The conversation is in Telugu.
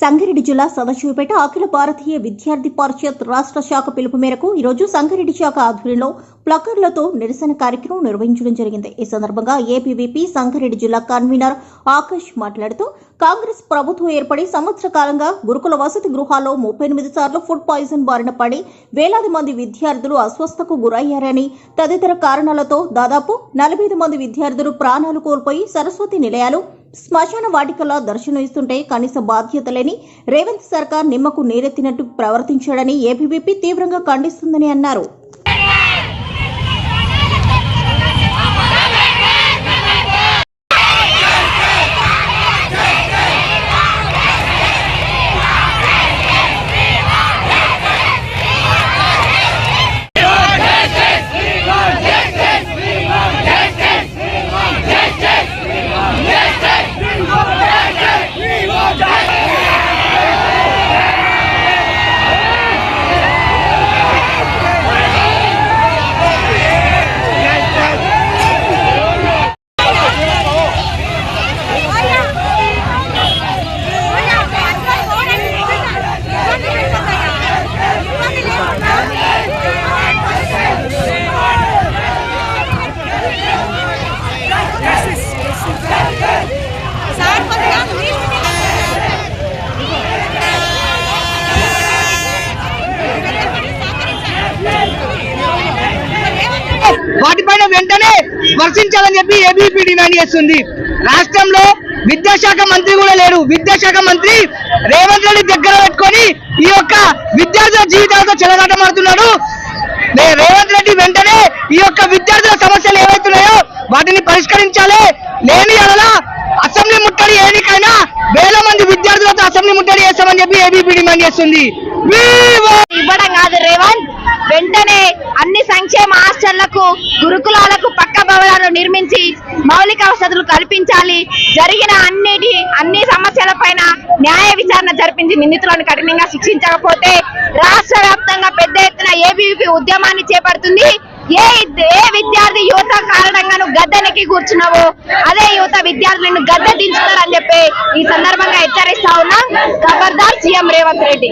సంగారెడ్డి జిల్లా సదాశివపేట అఖిల భారతీయ విద్యార్థి పరిషత్ రాష్ట్ర శాఖ పిలుపు మేరకు ఈరోజు సంగారెడ్డి శాఖ ఆధ్వర్యంలో ప్లకర్లతో నిరసన కార్యక్రమం నిర్వహించడం జరిగింది. ఈ సందర్భంగా ఏపీవీపీ సంగారెడ్డి జిల్లా కన్వీనర్ ఆకాష్ మాట్లాడుతూ కాంగ్రెస్ ప్రభుత్వం ఏర్పడి సంవత్సర కాలంగా గురుకుల వసతి గృహాల్లో ముప్పై ఎనిమిది సార్లు ఫుడ్ పాయిజన్ బారిన పడి వేలాది మంది విద్యార్థులు అస్వస్థకు గురయ్యారని తదితర కారణాలతో దాదాపు నలభై మంది విద్యార్థులు ప్రాణాలు కోల్పోయి సరస్వతి నిలయాలు శ్మశాన వాటికలా దర్శనం ఇస్తుంటే కనీస బాధ్యత లేని రేవంత్ సర్కార్ నిమ్మకు నీరెత్తినట్టు ప్రవర్తించాడని ఏబీవీపీ తీవ్రంగా ఖండిస్తుందని అన్నారు. వాటిపైన వెంటనే వర్షించాలని చెప్పి ఏబీపీ డిమాండ్ చేస్తుంది. రాష్ట్రంలో విద్యాశాఖ మంత్రి కూడా లేరు విద్యాశాఖ మంత్రి రేవంత్ రెడ్డి దగ్గర పెట్టుకొని ఈ యొక్క విద్యార్థుల జీవితాలతో చెలగాటమాడుతున్నాడు. రేవంత్ రెడ్డి వెంటనే ఈ యొక్క విద్యార్థుల సమస్యలు ఏవైతున్నాయో వాటిని పరిష్కరించాలి. లేని అలా అసెంబ్లీ ముట్టడి ఏనికైనా వేల మంది విద్యార్థులతో అసెంబ్లీ ముట్టడి చేస్తామని చెప్పి ఏబీపీ డిమాండ్ చేస్తుంది. ఇవ్వడం కాదు రేవంత్ వెంటనే అన్ని సంక్షేమ హాస్టళ్ళకు గురుకులాలకు పక్క భవనాలు నిర్మించి మౌలిక వసతులు కల్పించాలి. జరిగిన అన్నిటి అన్ని సమస్యల పైన న్యాయ విచారణ జరిపించి నిందితులను కఠినంగా శిక్షించకపోతే రాష్ట్ర వ్యాప్తంగా పెద్ద ఎత్తున ఏబీవీపీ ఉద్యమాన్ని చేపడుతుంది. ఏ ఏ విద్యార్థి యువత కారణంగాను గద్దెనికి కూర్చున్నావు కూర్చున్నావో అదే యువత విద్యార్థులను గద్దె దించుతారని చెప్పి ఈ సందర్భంగా హెచ్చరిస్తా ఉన్నా. ఖబర్దార్ సీఎం రేవంత్ రెడ్డి.